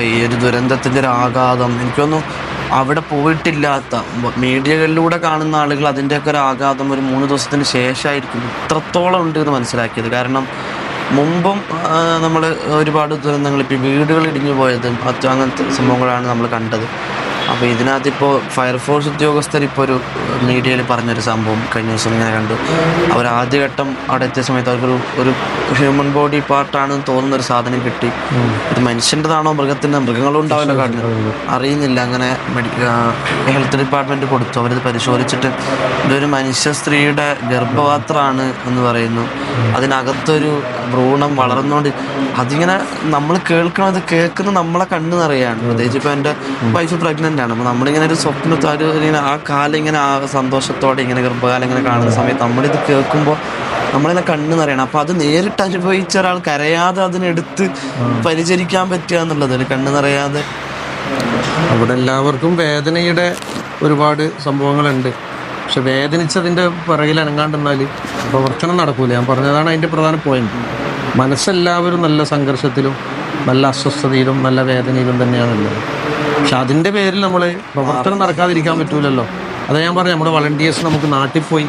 ഈ ഒരു ദുരന്തത്തിന്റെ ഒരു ആഘാതം. എനിക്കൊന്നും അവിടെ പോയിട്ടില്ലാത്ത മീഡിയകളിലൂടെ കാണുന്ന ആളുകൾ അതിന്റെയൊക്കെ ഒരു ആഘാതം ഒരു മൂന്ന് ദിവസത്തിന് ശേഷമായിരിക്കും. ഇത്രത്തോളം ഉണ്ട് എന്ന് മനസ്സിലാക്കിയത്. കാരണം മുമ്പും നമ്മൾ ഒരുപാട് ദുരന്തങ്ങൾ ഇപ്പോൾ വീടുകൾ ഇടിഞ്ഞു പോയതും അങ്ങനത്തെ സംഭവങ്ങളാണ് നമ്മൾ കണ്ടത്. അപ്പോൾ ഇതിനകത്ത് ഇപ്പോൾ ഫയർഫോഴ്സ് ഉദ്യോഗസ്ഥർ ഇപ്പോൾ ഒരു മീഡിയയിൽ പറഞ്ഞൊരു സംഭവം കഴിഞ്ഞ ദിവസം ഇങ്ങനെ കണ്ടു. അവർ ആദ്യഘട്ടം അവിടെ എത്തിയ സമയത്ത് അവർക്കൊരു ഒരു ഹ്യൂമൻ ബോഡി പാർട്ടാണെന്ന് തോന്നുന്ന ഒരു സാധനം കിട്ടി. ഇത് മനുഷ്യന്റെതാണോ മൃഗത്തിന്റെ മൃഗങ്ങളും ഉണ്ടാവില്ല കാട്ടിൽ അറിയുന്നില്ല അങ്ങനെ മെഡിക്കൽ ഹെൽത്ത് ഡിപ്പാർട്ട്മെന്റ് കൊടുത്തു. അവരത് പരിശോധിച്ചിട്ട് ഇതൊരു മനുഷ്യ സ്ത്രീയുടെ ഗർഭപാത്രമാണ് എന്ന് പറയുന്നു. അതിനകത്തൊരു ഭ്രൂണം വളർന്നുകൊണ്ട് അതിങ്ങനെ നമ്മൾ കേൾക്കണത് കേൾക്കുന്ന നമ്മളെ കണ്ണു നിറയാണ്. പ്രത്യേകിച്ച് ഇപ്പോൾ എന്റെ വൈഫ് പ്രഗ്നന്റ് ആണ് അപ്പോൾ നമ്മളിങ്ങനെ ഒരു സ്വപ്നത്തെ ഒരു ഇങ്ങനെ ആ കാലം ഇങ്ങനെ ആ സന്തോഷത്തോടെ ഇങ്ങനെ ഗർഭകാലം ഇങ്ങനെ കാണുന്ന സമയത്ത് നമ്മളിത് കേൾക്കുമ്പോൾ നമ്മളിങ്ങനെ കണ്ണ് നിറയണം. അപ്പോൾ അത് നേരിട്ട് അനുഭവിച്ച ഒരാൾ കരയാതെ അതിനെടുത്ത് പരിചരിക്കാൻ പറ്റുക എന്നുള്ളത് ഒരു കണ്ണ് നിറയാതെ. അവിടെ എല്ലാവർക്കും വേദനയുടെ ഒരുപാട് സംഭവങ്ങളുണ്ട്. പക്ഷെ വേദനിച്ചതിന്റെ പിറകിൽ അനങ്ങാണ്ടെന്നാൽ പ്രവർത്തനം നടക്കൂല. ഞാൻ പറഞ്ഞതാണ് അതിന്റെ പ്രധാന പോയിന്റ് മനസ്സെല്ലാവരും നല്ല സംഘർഷത്തിലും നല്ല അസ്വസ്ഥതയിലും നല്ല വേദനയിലും തന്നെയാണുള്ളത്. പക്ഷെ അതിന്റെ പേരിൽ നമ്മൾ പ്രവർത്തനം നടക്കാതിരിക്കാൻ പറ്റൂലല്ലോ. അതാ ഞാൻ പറഞ്ഞു നമ്മുടെ വളണ്ടിയേഴ്സ് നമുക്ക് നാട്ടിൽ പോയി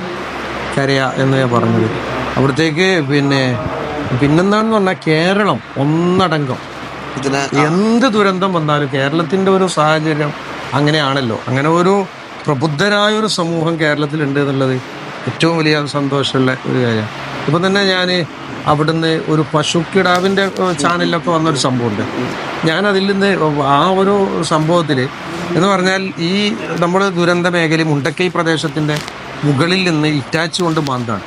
കരയാ എന്ന് ഞാൻ പറഞ്ഞത്. അവിടത്തേക്ക് പിന്നെ പിന്നെന്താണെന്ന് പറഞ്ഞാൽ കേരളം ഒന്നടങ്കം. ഇതിനെ എന്ത് ദുരന്തം വന്നാലും കേരളത്തിന്റെ ഒരു സാഹചര്യം അങ്ങനെയാണല്ലോ. അങ്ങനെ ഒരു പ്രബുദ്ധരായ ഒരു സമൂഹം കേരളത്തിലുണ്ട് എന്നുള്ളത് ഏറ്റവും വലിയ സന്തോഷമുള്ള ഒരു കാര്യമാണ്. ഇപ്പം തന്നെ ഞാൻ അവിടുന്ന് ഒരു പശുക്കിടാവിന്റെ ചാനലിലൊക്കെ വന്നൊരു സംഭവമുണ്ട്. ഞാൻ അതിൽ നിന്ന് ആ ഒരു സംഭവത്തിൽ എന്ന് പറഞ്ഞാൽ ഈ നമ്മൾ ദുരന്ത മേഖല മുണ്ടക്കൈ പ്രദേശത്തിന്റെ മുകളിൽ നിന്ന് ഇറ്റാച്ച് കൊണ്ട് മാന്താണ്.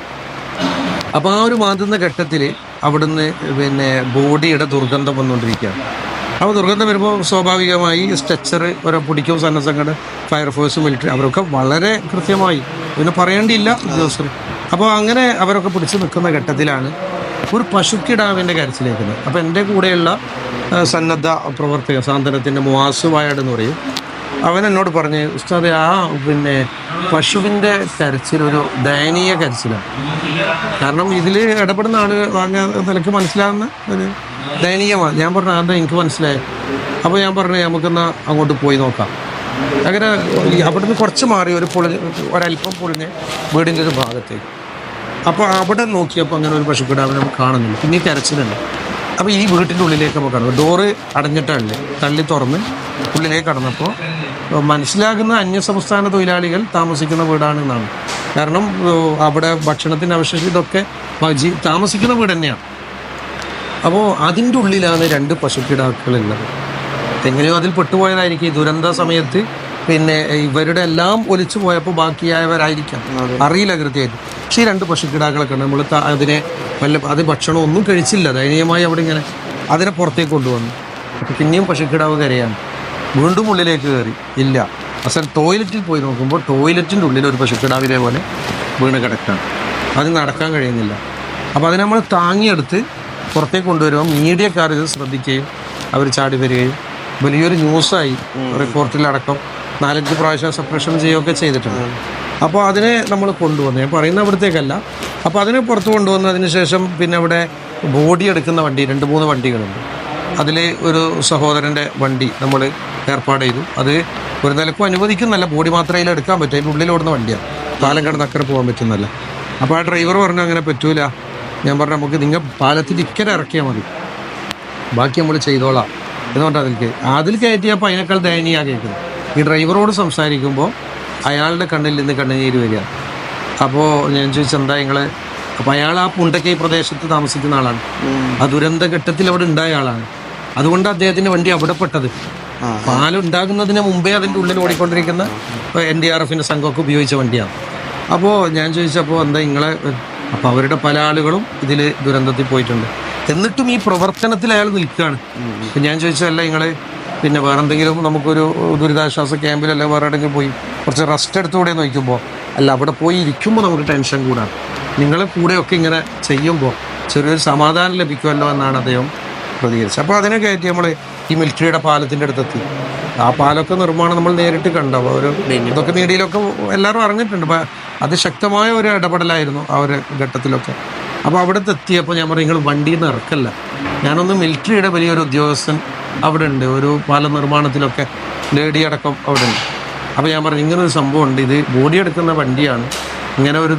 അപ്പോൾ ആ ഒരു മാന്തുന്ന ഘട്ടത്തിൽ അവിടുന്ന് പിന്നെ ബോഡിയുടെ ദുർഗന്ധം വന്നുകൊണ്ടിരിക്കുകയാണ്. അപ്പോൾ ദുർഗന്ധം വരുമ്പോൾ സ്വാഭാവികമായി സ്ട്രെച്ചർ ഓരോ പിടിക്കും സന്നസംഘടന ഫയർഫോഴ്സ് മിലിറ്ററി അവരൊക്കെ വളരെ കൃത്യമായി. പിന്നെ പറയേണ്ടിയില്ല ഉദ്യോഗസ്ഥർ. അപ്പോൾ അങ്ങനെ അവരൊക്കെ പിടിച്ചു നിൽക്കുന്ന ഘട്ടത്തിലാണ് ഒരു പശുക്കിടാവിന്റെ കരച്ചിലേക്കുന്നത് അപ്പോൾ എന്റെ കൂടെയുള്ള സന്നദ്ധ പ്രവർത്തക സാന്ത്വനത്തിന്റെ മുവാസ് വായാട് എന്ന് പറയും അവൻ എന്നോട് പറഞ്ഞ് ഉസ്താദ് ആ പിന്നെ പശുവിന്റെ കരച്ചിലൊരു ദയനീയ കരച്ചിലാണ്. കാരണം ഇതിൽ ഇടപെടുന്ന ആൾ വാങ്ങാൻ നിലയ്ക്ക് മനസ്സിലാകുന്ന ഒരു ദയനീയമാണ്. ഞാൻ പറഞ്ഞു അതാ എനിക്ക് മനസ്സിലായി അപ്പോൾ ഞാൻ പറഞ്ഞു നമുക്കെന്നാൽ അങ്ങോട്ട് പോയി നോക്കാം. അങ്ങനെ അവിടുന്ന് കുറച്ച് മാറി ഒരു പൊളിഞ്ഞ് ഒരല്പം പൊളിഞ്ഞ് വീടിന്റെ ഒരു ഭാഗത്തേക്ക്. അപ്പോൾ അവിടെ നോക്കിയപ്പോൾ അങ്ങനെ ഒരു പശുക്കിടാവ് നമുക്ക് കാണുന്നില്ല. പിന്നെ ഈ കരച്ചിലുണ്ട്. അപ്പോൾ ഈ വീട്ടിന്റെ ഉള്ളിലേക്ക് നമുക്ക് കടന്നു. ഡോറ് അടഞ്ഞിട്ടല്ലേ? തള്ളി തുറന്ന് ഉള്ളിലേക്ക് കടന്നപ്പോൾ മനസ്സിലാകുന്ന അന്യസംസ്ഥാന തൊഴിലാളികൾ താമസിക്കുന്ന വീടാണെന്നാണ്. കാരണം അവിടെ ഭക്ഷണത്തിന്റെ അവശേഷം ഇതൊക്കെ താമസിക്കുന്ന വീട് തന്നെയാണ്. അപ്പോൾ അതിന്റെ ഉള്ളിലാണ് രണ്ട് പശുക്കിടാക്കൾ ഉള്ളത് എങ്ങനെയോ അതിൽ പെട്ടുപോയതായിരിക്കും. ദുരന്ത സമയത്ത് പിന്നെ ഇവരുടെ എല്ലാം ഒലിച്ചു പോയപ്പോൾ ബാക്കിയായവരായിരിക്കാം. അറിയില്ല കൃത്യമായിട്ട്. പക്ഷേ ഈ രണ്ട് പശുക്കിടാക്കളൊക്കെ ഉണ്ട്. നമ്മൾ അതിനെ വല്ല അത് ഭക്ഷണം ഒന്നും കഴിച്ചില്ല. ദയനീയമായി അവിടെ ഇങ്ങനെ അതിനെ പുറത്തേക്ക് കൊണ്ടുവന്നു. അപ്പോൾ പിന്നെയും പശുക്കിടാവ് കരയാണ്. വീണ്ടും ഉള്ളിലേക്ക് കയറി. ഇല്ല. അസൽ ടോയ്ലറ്റിൽ പോയി നോക്കുമ്പോൾ ടോയ്ലറ്റിന്റെ ഉള്ളിൽ ഒരു പശുക്കിടാവിനെ പോലെ വീണ് കിടക്കുകയാണ്. അത് നടക്കാൻ കഴിയുന്നില്ല. അപ്പോൾ അതിനെ നമ്മൾ താങ്ങിയെടുത്ത് പുറത്തേക്ക് കൊണ്ടുവരുമ്പോൾ മീഡിയക്കാർ ഇത് ശ്രദ്ധിക്കുകയും അവർ ചാടി വരികയും വലിയൊരു ന്യൂസായി റിപ്പോർട്ടിലടക്കം നാലഞ്ച് പ്രാവശ്യം സപ്രഷൻ ചെയ്യുകയൊക്കെ ചെയ്തിട്ടുണ്ട്. അപ്പോൾ അതിനെ നമ്മൾ കൊണ്ടുവന്നു. ഞാൻ പറയുന്ന അവിടത്തേക്കല്ല. അപ്പോൾ അതിനെ പുറത്ത് കൊണ്ടുവന്നതിന് ശേഷം പിന്നെ അവിടെ ബോഡി എടുക്കുന്ന വണ്ടി രണ്ട് മൂന്ന് വണ്ടികളുണ്ട്. അതിൽ ഒരു സഹോദരന്റെ വണ്ടി നമ്മൾ ഏർപ്പാട് ചെയ്തു. അത് ഒരു നിലക്കും അനുവദിക്കുന്നല്ല ബോഡി മാത്രമേ അതിൽ എടുക്കാൻ പറ്റും. അതിന്റെ ഉള്ളിൽ ഓടുന്ന വണ്ടിയാണ്. പാലം കടന്ന് അക്കരെ പോകാൻ പറ്റുന്നല്ല അപ്പോൾ ആ ഡ്രൈവർ പറഞ്ഞു അങ്ങനെ പറ്റൂല. ഞാൻ പറഞ്ഞു നമുക്ക് നിങ്ങൾ പാലത്തിൽ ഇക്കരെ ഇറക്കിയാൽ മതി. ബാക്കി നമ്മൾ ചെയ്തോളാം. എന്ന് പറഞ്ഞാൽ അതിൽ അതിൽ കയറ്റിയപ്പോൾ അതിനേക്കാൾ ദയനീയ കേൾക്കുന്നത്. ഈ ഡ്രൈവറോട് സംസാരിക്കുമ്പോൾ അയാളുടെ കണ്ണിൽ നിന്ന് കണ്ണുനീര് വരിക. അപ്പോൾ ഞാൻ ചോദിച്ചു എന്താ നിങ്ങൾ അപ്പോൾ അയാൾ ആ പുണ്ടക്കൈ പ്രദേശത്ത് താമസിക്കുന്ന ആളാണ്. ആ ദുരന്ത ഘട്ടത്തിൽ അവിടെ ഉണ്ടായ ആളാണ്. അതുകൊണ്ട് അദ്ദേഹത്തിന്റെ വണ്ടി അവിടെ പെട്ടത് പാലം ഉണ്ടാകുന്നതിന് മുമ്പേ അതിന്റെ ഉള്ളിൽ ഓടിക്കൊണ്ടിരിക്കുന്ന എൻ ഡി ആർ എഫിന്റെ സംഘമൊക്കെ ഉപയോഗിച്ച വണ്ടിയാണ്. അപ്പോൾ ഞാൻ ചോദിച്ചപ്പോൾ എന്താ നിങ്ങളെ അപ്പോൾ അവരുടെ പല ആളുകളും ഇതിൽ ദുരന്തത്തിൽ പോയിട്ടുണ്ട്. എന്നിട്ടും ഈ പ്രവർത്തനത്തിൽ അയാൾ നിൽക്കുകയാണ്. ഞാൻ ചോദിച്ചതല്ല നിങ്ങൾ പിന്നെ വേറെ എന്തെങ്കിലും നമുക്കൊരു ദുരിതാശ്വാസ ക്യാമ്പിലല്ല വേറെ എവിടെയെങ്കിലും പോയി കുറച്ച് റെസ്റ്റ് എടുത്തുകൂടെ നോക്കുമ്പോൾ അല്ല അവിടെ പോയി ഇരിക്കുമ്പോൾ നമുക്ക് ടെൻഷൻ കൂടാണ് നിങ്ങളെ കൂടെയൊക്കെ ഇങ്ങനെ ചെയ്യുമ്പോൾ ചെറിയൊരു സമാധാനം ലഭിക്കുമല്ലോ എന്നാണ് അദ്ദേഹം പ്രതികരിച്ചത്. അപ്പോൾ അതിനെ കയറ്റി നമ്മൾ ഈ മിലിറ്ററിയുടെ പാലത്തിന്റെ അടുത്തെത്തി. ആ പാലൊക്കെ നിർമ്മാണം നമ്മൾ നേരിട്ട് കണ്ടു. ഒരു ഇതൊക്കെ മീഡിയയിലൊക്കെ എല്ലാവരും അറിഞ്ഞിട്ടുണ്ട്. അത് അതിശക്തമായ ഒരു ഇടപെടലായിരുന്നു ആ ഒരു ഘട്ടത്തിലൊക്കെ. അപ്പോൾ അവിടുത്തെ എത്തിയപ്പോൾ ഞാൻ പറഞ്ഞു നിങ്ങൾ വണ്ടിയിൽ നിന്ന് ഇറക്കല്ല. ഞാനൊന്ന് മിലിറ്ററിയുടെ വലിയൊരു ഉദ്യോഗസ്ഥൻ അവിടെ ഉണ്ട് ഒരു പാല നിർമ്മാണത്തിലൊക്കെ ലേഡി അടക്കം അവിടെ ഉണ്ട് അപ്പോൾ ഞാൻ പറഞ്ഞു ഇങ്ങനൊരു സംഭവം ഉണ്ട് ഇത് ബോഡി എടുക്കുന്ന വണ്ടിയാണ്. ഇങ്ങനെ ഒരു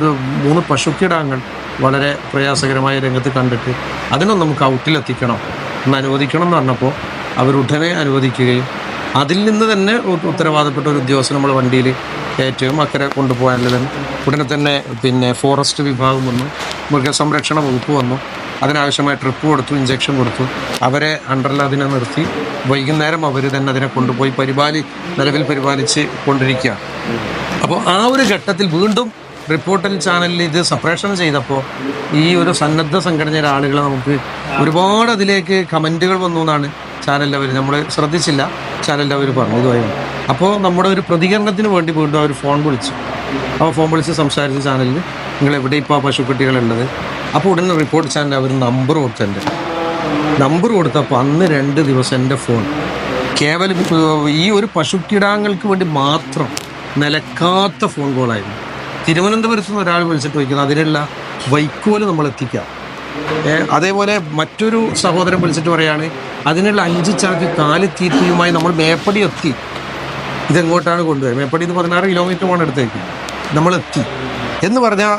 മൂന്ന് പശുക്കിടാങ്ങൾ വളരെ പ്രയാസകരമായ രംഗത്ത് കണ്ടിട്ട് അതിനൊന്നും നമുക്ക് ഔട്ടിലെത്തിക്കണം. എന്ന് അനുവദിക്കണം എന്ന് പറഞ്ഞപ്പോൾ അവരുടനെ അനുവദിക്കുകയും അതിൽ നിന്ന് തന്നെ ഉത്തരവാദപ്പെട്ട ഒരു ഉദ്യോഗസ്ഥൻ നമ്മൾ വണ്ടിയിൽ കയറ്റുകയും അക്കരെ കൊണ്ടുപോകാനുള്ളതും ഉടനെ തന്നെ പിന്നെ ഫോറസ്റ്റ് വിഭാഗം വന്നു മൃഗസംരക്ഷണ വകുപ്പ് വന്നു അതിനാവശ്യമായ ട്രിപ്പ് കൊടുത്തു ഇഞ്ചക്ഷൻ കൊടുത്തു. അവരെ അണ്ടറിൽ അതിനെ നിർത്തി. വൈകുന്നേരം അവർ തന്നെ അതിനെ കൊണ്ടുപോയി പരിപാലി നിലവിൽ പരിപാലിച്ച് കൊണ്ടിരിക്കുകയാണ് അപ്പോൾ ആ ഒരു ഘട്ടത്തിൽ വീണ്ടും റിപ്പോർട്ടൽ ചാനലിൽ ഇത് സപ്രേഷണം ചെയ്തപ്പോൾ ഈ ഒരു സന്നദ്ധ സംഘടനയിലെ ആളുകളെ നമുക്ക് ഒരുപാട് അതിലേക്ക് കമന്റുകൾ വന്നു എന്നാണ് ചാനലിൽ അവർ നമ്മൾ ശ്രദ്ധിച്ചില്ല. ചാനലിൽ അവർ പറഞ്ഞു. ഇതുവരെ അപ്പോൾ നമ്മുടെ ഒരു പ്രതികരണത്തിന് വേണ്ടി വീണ്ടും അവർ ഫോൺ വിളിച്ചു. അപ്പോൾ ഫോൺ വിളിച്ച് സംസാരിച്ച ചാനലിൽ നിങ്ങൾ എവിടെ ഇപ്പോൾ ആ പശുക്കുട്ടികളുള്ളത്? അപ്പോൾ ഉടനെ റിപ്പോർട്ട് ചാനൽ അവർ നമ്പർ കൊടുത്തിട്ടുണ്ട് നമ്പർ കൊടുത്തപ്പോൾ അന്ന് രണ്ട് ദിവസം എന്റെ ഫോൺ കേവലം ഈ ഒരു പശുക്കിടാങ്ങൾക്ക് വേണ്ടി മാത്രം നിലക്കാത്ത ഫോൺ കോളായിരുന്നു തിരുവനന്തപുരത്ത് നിന്ന് ഒരാൾ വിളിച്ചിട്ട് വയ്ക്കുന്നത് അതിനുള്ള വൈക്കോൽ നമ്മൾ എത്തിക്കാം അതേപോലെ മറ്റൊരു സഹോദരൻ വിളിച്ചിട്ട് പറയാണ് അതിനുള്ള അഞ്ച് ചാക്ക് കാൽ തീറ്റയുമായി നമ്മൾ മേപ്പടി എത്തി ഇതെങ്ങോട്ടാണ് കൊണ്ടുപോയത്? മേപ്പടി ഇത് പതിനാറ് കിലോമീറ്റർ പോകണം അടുത്തേക്ക്. നമ്മൾ എത്തി. എന്ന് പറഞ്ഞാൽ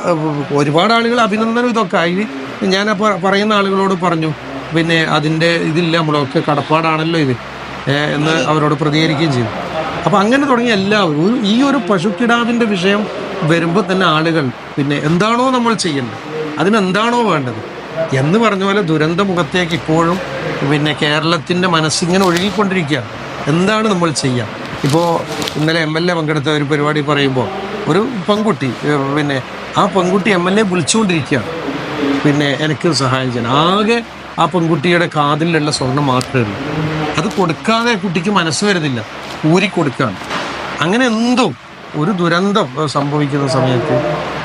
ഒരുപാട് ആളുകൾ അഭിനന്ദനം ഇതൊക്കെ. ആയി ഞാൻ പറയുന്ന ആളുകളോട് പറഞ്ഞു പിന്നെ അതിന്റെ ഇതില്ല നമ്മളൊക്കെ കടപ്പാടാണല്ലോ ഇത്. എന്ന് അവരോട് പ്രതികരിക്കുകയും ചെയ്തു. അപ്പോൾ അങ്ങനെ തുടങ്ങിയ എല്ലാവരും ഈ ഒരു പശുക്കിടാവിന്റെ വിഷയം വരുമ്പോൾ തന്നെ ആളുകൾ പിന്നെ എന്താണോ നമ്മൾ ചെയ്യേണ്ടത് അതിനെന്താണോ വേണ്ടത് എന്ന് പറഞ്ഞ പോലെ ദുരന്ത മുഖത്തേക്ക് ഇപ്പോഴും പിന്നെ കേരളത്തിന്റെ മനസ്സിങ്ങനെ ഒഴുകിക്കൊണ്ടിരിക്കുകയാണ് എന്താണ് നമ്മൾ ചെയ്യുക ഇപ്പോൾ ഇന്നലെ എം എൽ എ പങ്കെടുത്ത ഒരു പരിപാടി പറയുമ്പോൾ ഒരു പെൺകുട്ടി പിന്നെ ആ പെൺകുട്ടി എം എൽ എ വിളിച്ചുകൊണ്ടിരിക്കുകയാണ്. പിന്നെ എനിക്ക് സഹായം ചെയ്യണം. ആകെ ആ പെൺകുട്ടിയുടെ കാതിലുള്ള സ്വർണം മാത്രമേ ഉള്ളൂ. അത് കൊടുക്കാതെ കുട്ടിക്ക് മനസ്സ് വരുന്നില്ല. ഊരി കൊടുക്കുകയാണ്. അങ്ങനെ എന്തും ഒരു ദുരന്തം സംഭവിക്കുന്ന സമയത്ത്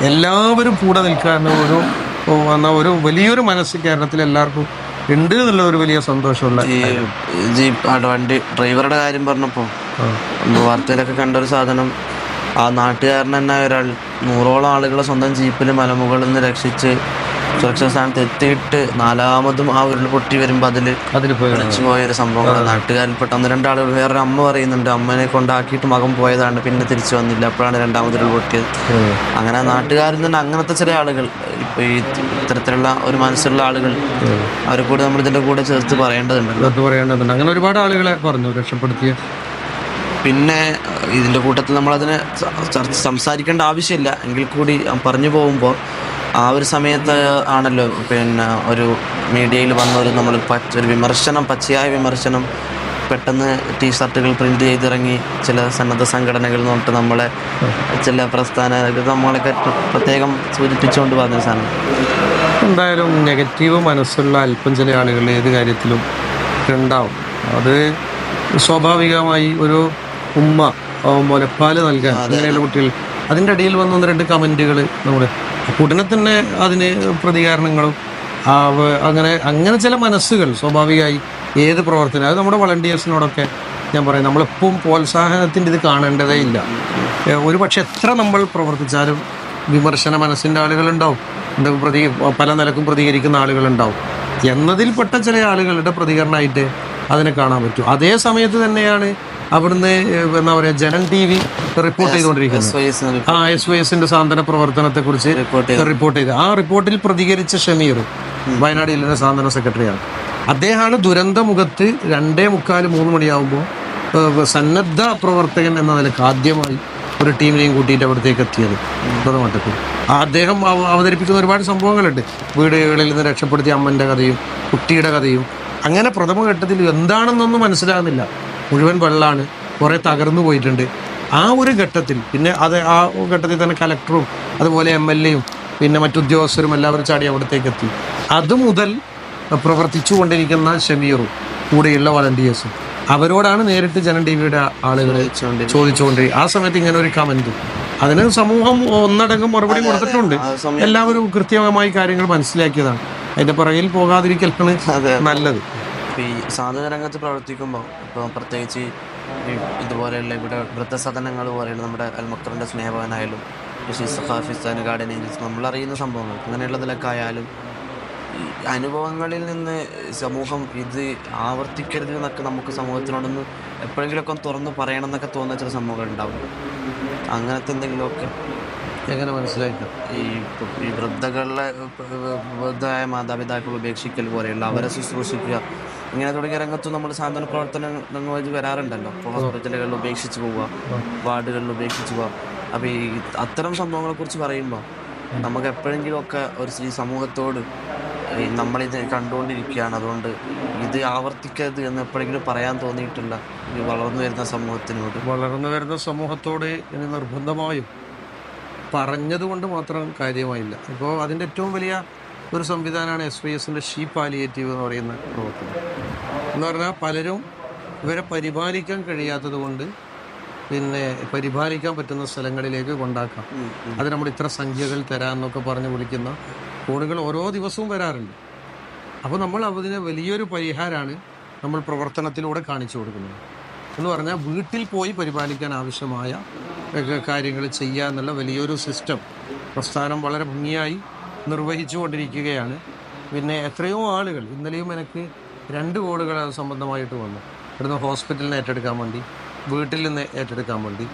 എല്ലാവരും കൂടെ നിൽക്കാൻ ഒരു ഓ, എന്ന ഒരു വലിയൊരു മനസ്സ് കേരളത്തിൽ എല്ലാവർക്കും ഉണ്ട് എന്നുള്ള ഒരു വലിയ സന്തോഷമുള്ള ജീപ്പ് വണ്ടി ഡ്രൈവറുടെ കാര്യം പറഞ്ഞപ്പോൾ വാർത്തയിലൊക്കെ കണ്ട ഒരു സാധനം ആ നാട്ടുകാരൻ തന്നെ ഒരാൾ നൂറോളം ആളുകളെ സ്വന്തം ജീപ്പിൽ മലമുകളിൽ നിന്ന് രക്ഷിച്ച് സുരക്ഷാ സ്ഥാനത്ത് എത്തിയിട്ട് നാലാമതും ആ ഉരുൾ പൊട്ടി വരുമ്പോൾ അതിൽ അതിൽ പോയി വിളിച്ചു പോയ ഒരു സംഭവം നാട്ടുകാരിൽപ്പെട്ട ഒന്ന് രണ്ടാളുകൾ വേറൊരു അമ്മ പറയുന്നുണ്ട് അമ്മനെ കൊണ്ടാക്കിയിട്ട് മകൻ പോയതാണ് പിന്നെ തിരിച്ചു വന്നില്ല അപ്പോഴാണ് രണ്ടാമത് ഉരുൾ പൊട്ടിയത്. അങ്ങനെ നാട്ടുകാരിൽ തന്നെ അങ്ങനത്തെ ചില ആളുകൾ ഇപ്പൊ ഈ ഇത്തരത്തിലുള്ള ഒരു മനസ്സുള്ള ആളുകൾ അവരെ കൂടെ നമ്മൾ ഇതിന്റെ കൂടെ ചേർത്ത് പറയേണ്ടതുണ്ട്. അങ്ങനെ ഒരുപാട് ആളുകളെ പറഞ്ഞു രക്ഷപ്പെടുത്തിയ. പിന്നെ ഇതിന്റെ കൂട്ടത്തിൽ നമ്മളതിനെ ചർച്ച സംസാരിക്കേണ്ട ആവശ്യമില്ല. എങ്കിൽ കൂടി പറഞ്ഞു പോകുമ്പോൾ ആ ഒരു സമയത്ത് ആണല്ലോ പിന്നെ ഒരു മീഡിയയിൽ വന്ന ഒരു നമ്മൾ പച്ച ഒരു വിമർശനം പച്ചയായ വിമർശനം പെട്ടെന്ന് ടീ ഷർട്ടുകൾ പ്രിന്റ് ചെയ്തിറങ്ങി ചില സന്നദ്ധ സംഘടനകൾ നോട്ട് നമ്മളെ ചില പ്രസ്ഥാന നമ്മളൊക്കെ പ്രത്യേകം സൂചിപ്പിച്ചുകൊണ്ട് പറഞ്ഞ സാധനം. എന്തായാലും നെഗറ്റീവ് മനസ്സുള്ള അല്പം ചില ആളുകൾ ഏത് കാര്യത്തിലും ഉണ്ടാവും. അത് സ്വാഭാവികമായി ഒരു ഉമ്മ മുലപ്പാൽ നൽകാൻ അങ്ങനെയുള്ള കുട്ടികൾ അതിന്റെ ഇടയിൽ വന്ന ഒന്ന് രണ്ട് കമന്റുകൾ നമ്മൾ ഉടനെ തന്നെ അതിന് പ്രതികരണങ്ങളും അങ്ങനെ അങ്ങനെ ചില മനസ്സുകൾ സ്വാഭാവികമായി ഏത് പ്രവർത്തനം അത് നമ്മുടെ വളണ്ടിയേഴ്സിനോടൊക്കെ ഞാൻ പറയും നമ്മളെപ്പോഴും പ്രോത്സാഹനത്തിന്റെ ഇത് കാണേണ്ടതേ ഇല്ല. ഒരു പക്ഷെ എത്ര നമ്മൾ പ്രവർത്തിച്ചാലും വിമർശന മനസ്സിന്റെ ആളുകളുണ്ടാവും പ്രതി പല നിലക്കും പ്രതികരിക്കുന്ന ആളുകളുണ്ടാവും. എന്നതിൽപ്പെട്ട ചില ആളുകളുടെ പ്രതികരണമായിട്ട് അതിനെ കാണാൻ പറ്റും. അതേ സമയത്ത് തന്നെയാണ് അവിടുന്ന് എന്താ പറയുക ജനൻ ടി വി റിപ്പോർട്ട് ചെയ്തുകൊണ്ടിരിക്കുന്നത് ആ എസ് വൈ എസിന്റെ സാന്ത്വന പ്രവർത്തനത്തെ കുറിച്ച് റിപ്പോർട്ട് ചെയ്ത്. ആ റിപ്പോർട്ടിൽ പ്രതികരിച്ച ഷമീർ വയനാട് ജില്ലയുടെ സാന്ത്വന സെക്രട്ടറിയാണ്. അദ്ദേഹമാണ് ദുരന്തമുഖത്ത് രണ്ടേ മുക്കാൽ മൂന്ന് മണിയാവുമ്പോൾ സന്നദ്ധ പ്രവർത്തകൻ എന്ന നിലയ്ക്ക് ആദ്യമായി ഒരു ടീമിനെയും കൂട്ടിയിട്ട് അവിടത്തേക്ക് എത്തിയത്. പ്രഥമട്ടത്തിൽ അദ്ദേഹം അവ- അവതരിപ്പിക്കുന്ന ഒരുപാട് സംഭവങ്ങളുണ്ട്. വീടുകളിൽ നിന്ന് രക്ഷപ്പെടുത്തിയ അമ്മന്റെ കഥയും കുട്ടിയുടെ കഥയും. അങ്ങനെ പ്രഥമഘട്ടത്തിൽ എന്താണെന്നൊന്നും മനസ്സിലാകുന്നില്ല. മുഴുവൻ വെള്ളമാണ് കുറേ തകർന്നു പോയിട്ടുണ്ട്. ആ ഒരു ഘട്ടത്തിൽ പിന്നെ അത് ആ ഘട്ടത്തിൽ തന്നെ കലക്ടറും അതുപോലെ എം എൽ എയും പിന്നെ മറ്റുദ്യോഗസ്ഥരും എല്ലാവരും ചാടി അവിടത്തേക്ക് എത്തി. അതുമുതൽ പ്രവർത്തിച്ചു കൊണ്ടിരിക്കുന്ന ഷമീറും കൂടെയുള്ള വളണ്ടിയേഴ്സും അവരോടാണ് നേരിട്ട് ജനം ടി വിയുടെ ആളുകൾ ചോദിച്ചുകൊണ്ട് ചോദിച്ചുകൊണ്ടിരിക്കുക ആ സമയത്ത് ഇങ്ങനെ ഒരു കമന്റ്. അതിന് സമൂഹം ഒന്നടങ്കം മറുപടി കൊടുത്തിട്ടുണ്ട്. എല്ലാവരും കൃത്യമായി കാര്യങ്ങൾ മനസ്സിലാക്കിയതാണ്. അതിന്റെ പുറകിൽ പോകാതിരിക്കലാണ് നല്ലത്. ഈ സാധന രംഗത്ത് പ്രവർത്തിക്കുമ്പോൾ ഇപ്പോൾ പ്രത്യേകിച്ച് ഇതുപോലെയുള്ള ഇവിടെ വൃദ്ധസദനങ്ങൾ പോലെയുള്ള നമ്മുടെ അൽമക്തറിന്റെ സ്നേഹഭവനായാലും ഹാഫിസ്ഥാൻ ഗാർഡൻ ഏഞ്ചൽസ് നമ്മളറിയുന്ന സംഭവങ്ങൾ അങ്ങനെയുള്ളതിലൊക്കെ ആയാലും അനുഭവങ്ങളിൽ നിന്ന് സമൂഹം ഇത് ആവർത്തിക്കരുത് എന്നൊക്കെ നമുക്ക് സമൂഹത്തിനോടൊന്ന് എപ്പോഴെങ്കിലുമൊക്കെ തുറന്ന് പറയണം എന്നൊക്കെ തോന്നുന്ന ചില സംഭവങ്ങൾ ഉണ്ടാവും അങ്ങനത്തെ എന്തെങ്കിലുമൊക്കെ എങ്ങനെ മനസ്സിലാക്കാം ഈ ഈ വൃദ്ധകളിലെ വൃദ്ധമായ മാതാപിതാക്കൾ ഉപേക്ഷിക്കൽ പോലെയുള്ള അവരെ ശുശ്രൂഷിക്കുക ഇങ്ങനെ തുടങ്ങിയ രംഗത്തും നമ്മൾ സാന്ത്വന പ്രവർത്തനങ്ങൾ വരാറുണ്ടല്ലോ. ഇപ്പോൾ ഹോസ്പിറ്റലുകളിൽ ഉപേക്ഷിച്ച് പോവുക വാർഡുകളിൽ ഉപേക്ഷിച്ച് പോവുക. അപ്പോൾ ഈ അത്തരം സംഭവങ്ങളെ കുറിച്ച് പറയുമ്പോൾ നമുക്ക് എപ്പോഴെങ്കിലും ഒക്കെ ഒരു ഈ സമൂഹത്തോട് നമ്മളിത് കണ്ടുകൊണ്ടിരിക്കുകയാണ്. അതുകൊണ്ട് ഇത് ആവർത്തിക്കരുത് എന്ന് എപ്പോഴെങ്കിലും പറയാൻ തോന്നിയിട്ടില്ല ഈ വളർന്നു വരുന്ന സമൂഹത്തിനോട്. വളർന്നു വരുന്ന സമൂഹത്തോട് ഇനി നിർബന്ധമായും പറഞ്ഞതുകൊണ്ട് മാത്രം കാര്യമായില്ല. ഇപ്പോൾ അതിന്റെ ഏറ്റവും വലിയ ഒരു സംവിധാനമാണ് എസ് വി എസിന്റെ ഷീ പാലിയേറ്റീവ് എന്ന് പറയുന്ന പ്രവർത്തനം. എന്ന് പറഞ്ഞാൽ പലരും ഇവരെ പരിപാലിക്കാൻ കഴിയാത്തത് കൊണ്ട് പിന്നെ പരിപാലിക്കാൻ പറ്റുന്ന സ്ഥലങ്ങളിലേക്ക് കൊണ്ടാക്കാം. അത് നമ്മൾ ഇത്ര സംഖ്യകൾ തരാമെന്നൊക്കെ പറഞ്ഞ് വിളിക്കുന്ന ഫോണുകൾ ഓരോ ദിവസവും വരാറുണ്ട്. അപ്പോൾ നമ്മൾ അതിന് വലിയൊരു പരിഹാരമാണ് നമ്മൾ പ്രവർത്തനത്തിലൂടെ കാണിച്ചു കൊടുക്കുന്നത്. എന്ന് പറഞ്ഞാൽ വീട്ടിൽ പോയി പരിപാലിക്കാൻ ആവശ്യമായ കാര്യങ്ങൾ ചെയ്യുക എന്നുള്ള വലിയൊരു സിസ്റ്റം പ്രസ്ഥാനം വളരെ ഭംഗിയായി നിർവഹിച്ചു കൊണ്ടിരിക്കുകയാണ് പിന്നെ എത്രയോ ആളുകൾ ഇന്നലെയും എനിക്ക് രണ്ട് കോളുകൾ അത് സംബന്ധമായിട്ട് വന്നു. ഇവിടുന്ന് ഹോസ്പിറ്റലിന് ഏറ്റെടുക്കാൻ വേണ്ടി വീട്ടിൽ നിന്ന് ഏറ്റെടുക്കാൻ വേണ്ടി.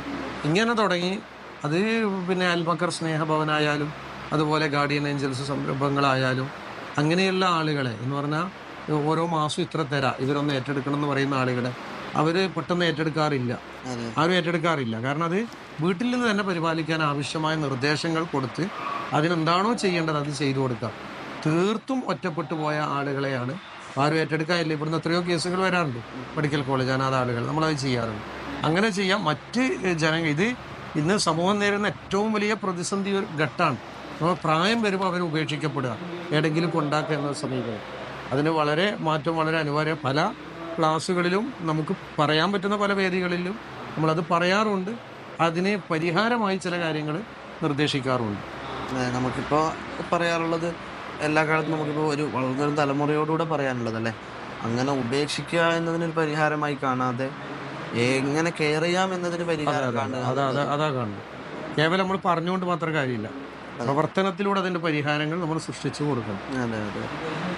ഇങ്ങനെ തുടങ്ങി. അത് പിന്നെ അൽബക്കർ സ്നേഹഭവനായാലും അതുപോലെ ഗാർഡിയൻ ഏഞ്ചൽസ് സംരംഭങ്ങളായാലും അങ്ങനെയുള്ള ആളുകളെ എന്ന് പറഞ്ഞാൽ ഓരോ മാസം ഇത്ര തരാം ഇവരൊന്ന് ഏറ്റെടുക്കണം എന്ന് പറയുന്ന ആളുകളെ അവർ പെട്ടെന്ന് ഏറ്റെടുക്കാറില്ല. ആരും ഏറ്റെടുക്കാറില്ല. കാരണം അത് വീട്ടിൽ നിന്ന് തന്നെ പരിപാലിക്കാൻ ആവശ്യമായ നിർദ്ദേശങ്ങൾ കൊടുത്ത് അതിനെന്താണോ ചെയ്യേണ്ടത് അത് ചെയ്തു കൊടുക്കാം തീർത്തും ഒറ്റപ്പെട്ടു പോയ ആളുകളെയാണ് ആരും ഏറ്റെടുക്കാനില്ല ഇവിടുന്ന് എത്രയോ കേസുകൾ വരാറുണ്ട്. മെഡിക്കൽ കോളേജ് അനാഥ ആളുകൾ നമ്മളത് ചെയ്യാറുണ്ട്. അങ്ങനെ ചെയ്യാം. മറ്റ് ജനങ്ങൾ ഇത് ഇന്ന് സമൂഹം നേരിടുന്ന ഏറ്റവും വലിയ പ്രതിസന്ധി ഒരു ഘട്ടമാണ്. അപ്പോൾ പ്രായം വരുമ്പോൾ അവർ ഉപേക്ഷിക്കപ്പെടുക. ഏടെങ്കിലും കൊണ്ടാക്കുക എന്ന സമീപനം. അതിന് വളരെ മാറ്റം വളരെ അനിവാര്യ. പല ക്ലാസ്സുകളിലും നമുക്ക് പറയാൻ പറ്റുന്ന പല വേദികളിലും നമ്മളത് പറയാറുണ്ട്. അതിനെ പരിഹാരമായി ചില കാര്യങ്ങൾ നിർദ്ദേശിക്കാറുണ്ട്. നമുക്കിപ്പോൾ നമുക്കിപ്പോ പറയാറുള്ളത് എല്ലാ കാലത്തും നമുക്കിപ്പോൾ ഒരു വളർന്നൊരു തലമുറയോടുകൂടെ പറയാനുള്ളതല്ലേ? അങ്ങനെ ഉപേക്ഷിക്കുക എന്നതിനൊരു പരിഹാരമായി കാണാതെ എങ്ങനെ കെയർ ചെയ്യാം എന്നതിന് പരിഹാരം കാണുക അതാ അതാ അതാ കാണുന്നത്. കേവലം നമ്മൾ പറഞ്ഞുകൊണ്ട് മാത്രം കാര്യമില്ല. പ്രവർത്തനത്തിലൂടെ അതിന്റെ പരിഹാരങ്ങൾ നമ്മൾ സൃഷ്ടിച്ചു കൊടുക്കണം. അതെ അതെ.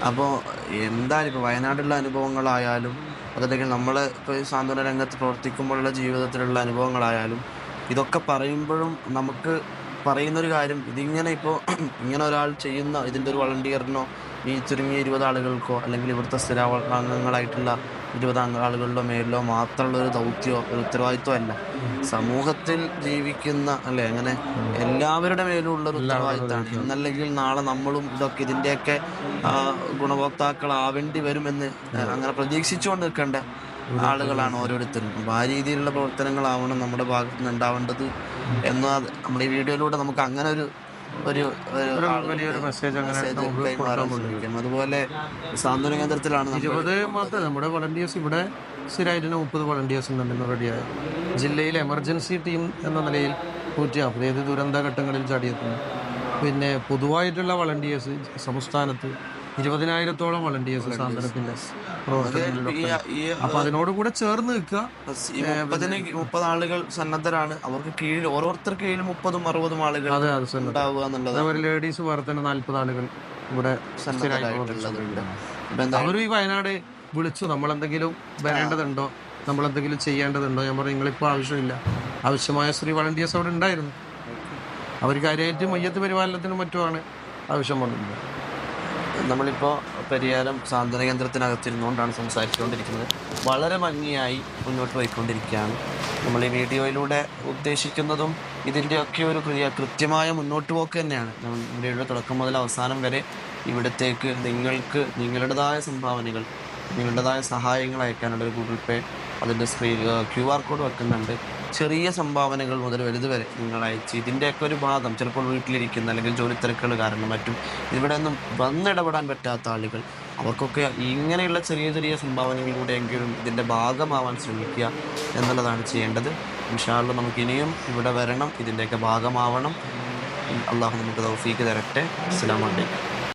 അപ്പോൾ എന്തായാലും ഇപ്പോൾ വയനാട്ടിലുള്ള അനുഭവങ്ങളായാലും അതല്ലെങ്കിൽ നമ്മൾ ഇപ്പോൾ സാന്ത്വന രംഗത്ത് പ്രവർത്തിക്കുമ്പോഴുള്ള ജീവിതത്തിലുള്ള അനുഭവങ്ങളായാലും ഇതൊക്കെ പറയുമ്പോഴും നമുക്ക് പറയുന്നൊരു കാര്യം ഇതിങ്ങനെ ഇപ്പോൾ ഇങ്ങനെ ഒരാൾ ചെയ്യുന്ന ഇതിന്റെ ഒരു വളണ്ടിയറിനോ ഈ ചുരുങ്ങിയ ഇരുപത് ആളുകൾക്കോ അല്ലെങ്കിൽ ഇവിടുത്തെ സ്ഥിര അംഗങ്ങളായിട്ടുള്ള ഇരുപത് ആളുകളിലോ മേലിലോ മാത്രമുള്ള ഒരു ദൗത്യമോ ഒരു ഉത്തരവാദിത്വം അല്ല സമൂഹത്തിൽ ജീവിക്കുന്ന അല്ലെ അങ്ങനെ എല്ലാവരുടെ മേലും ഉള്ള ഒരു ഉത്തരവാദിത്തമാണ് ഇന്നല്ലെങ്കിൽ നാളെ നമ്മളും ഇതൊക്കെ ഇതിന്റെയൊക്കെ ഗുണഭോക്താക്കളാവേണ്ടി വരുമെന്ന് അങ്ങനെ പ്രതീക്ഷിച്ചുകൊണ്ട് നിൽക്കേണ്ട ആളുകളാണ് ഓരോരുത്തരും. അപ്പോൾ ആ രീതിയിലുള്ള പ്രവർത്തനങ്ങളാവണം നമ്മുടെ ഭാഗത്ത് നിന്ന് ഉണ്ടാവേണ്ടത് എന്ന് നമ്മൾ നമ്മുടെ ഈ വീഡിയോയിലൂടെ നമുക്ക് അങ്ങനെ ഒരു ഒരു വലിയൊരു മെസ്സേജ് അങ്ങനെ അതുപോലെ സാന്ത്വന കേന്ദ്രത്തിലാണ് ഇരുപത് മാത്രം നമ്മുടെ വളണ്ടിയേഴ്സ് ഇവിടെ സ്ഥിരമായിട്ട് തന്നെ മുപ്പത് വളണ്ടിയേഴ്സ് ഉണ്ടെന്ന് റെഡിയായ. ജില്ലയിൽ എമർജൻസി ടീം എന്ന നിലയിൽ നൂറ്റി നാൽപ്പത് ഏത് ദുരന്ത ഘട്ടങ്ങളിൽ ചാടിയെത്തുന്നു. പിന്നെ പൊതുവായിട്ടുള്ള വളണ്ടിയേഴ്സ് സംസ്ഥാനത്ത് ഇരുപതിനായിരത്തോളം വളണ്ടിയേഴ്സ് സാന്ദ്രത്തിന്റെ അപ്പൊ അതിനോട് കൂടെ ചേർന്ന് നിൽക്കുക. മുപ്പത് ആളുകൾ സന്നദ്ധരാണ്. അവർക്ക് കീഴിൽ ഓരോരുത്തർ കീഴിൽ മുപ്പതും അറുപതും ആളുകൾ അതെ അത് ഉണ്ടാവുക എന്നുള്ളത്. അതേപോലെ ലേഡീസ് വേറെ തന്നെ നാല്പത് ആളുകൾ ഇവിടെ അവരും ഈ വയനാട് വിളിച്ചു. നമ്മളെന്തെങ്കിലും വരേണ്ടതുണ്ടോ? നമ്മളെന്തെങ്കിലും ചെയ്യേണ്ടതുണ്ടോ? ഞാൻ പറഞ്ഞു നിങ്ങളിപ്പോൾ ആവശ്യമില്ല. ആവശ്യമായ സ്ത്രീ വളണ്ടിയേഴ്സ് അവിടെ ഉണ്ടായിരുന്നു. അവർ കാര്യമായിട്ട് മയ്യത്ത് പരിപാലനത്തിനും മറ്റുമാണ് ആവശ്യം വന്നത് നമ്മളിപ്പോൾ പരിയാരം സാന്ത്വന കേന്ദ്രത്തിനകത്തിരുന്നുകൊണ്ടാണ് സംസാരിച്ചുകൊണ്ടിരിക്കുന്നത്. വളരെ ഭംഗിയായി മുന്നോട്ട് പോയിക്കൊണ്ടിരിക്കുകയാണ്. നമ്മൾ ഈ വീഡിയോയിലൂടെ ഉദ്ദേശിക്കുന്നതും ഇതിന്റെയൊക്കെ ഒരു ക്രിയ കൃത്യമായ മുന്നോട്ട് പോക്ക് തന്നെയാണ്. വീഡിയോയുടെ തുടക്കം മുതൽ അവസാനം വരെ ഇവിടത്തേക്ക് നിങ്ങൾക്ക് നിങ്ങളുടേതായ സംഭാവനകൾ നിങ്ങളുടേതായ സഹായങ്ങൾ അയക്കാനുള്ള ഗൂഗിൾ പേ അതിന്റെ സ്ക്രീൻ ക്യു ആർ കോഡ് വെക്കുന്നുണ്ട്. ചെറിയ സംഭാവനകൾ മുതൽ വലുത് വരെ നിങ്ങൾ അയച്ച് ഇതിന്റെയൊക്കെ ഒരു ഭാഗം ചിലപ്പോൾ വീട്ടിലിരിക്കുന്ന അല്ലെങ്കിൽ ജോലി തിരക്കുകൾ കാരണം മറ്റും ഇവിടെ ഒന്നും വന്നിടപെടാൻ പറ്റാത്ത ആളുകൾ അവർക്കൊക്കെ ഇങ്ങനെയുള്ള ചെറിയ ചെറിയ സംഭാവനകളിലൂടെയെങ്കിലും ഇതിന്റെ ഭാഗമാവാൻ ശ്രമിക്കുക എന്നുള്ളതാണ് ചെയ്യേണ്ടത്. ഇൻഷാള്ള നമുക്ക് ഇനിയും ഇവിടെ വരണം ഇതിന്റെയൊക്കെ ഭാഗമാവണം. അള്ളാഹു നമുക്ക് തൗഫീക്ക് തരട്ടെ. അസ്സലാമു അലൈക്കും.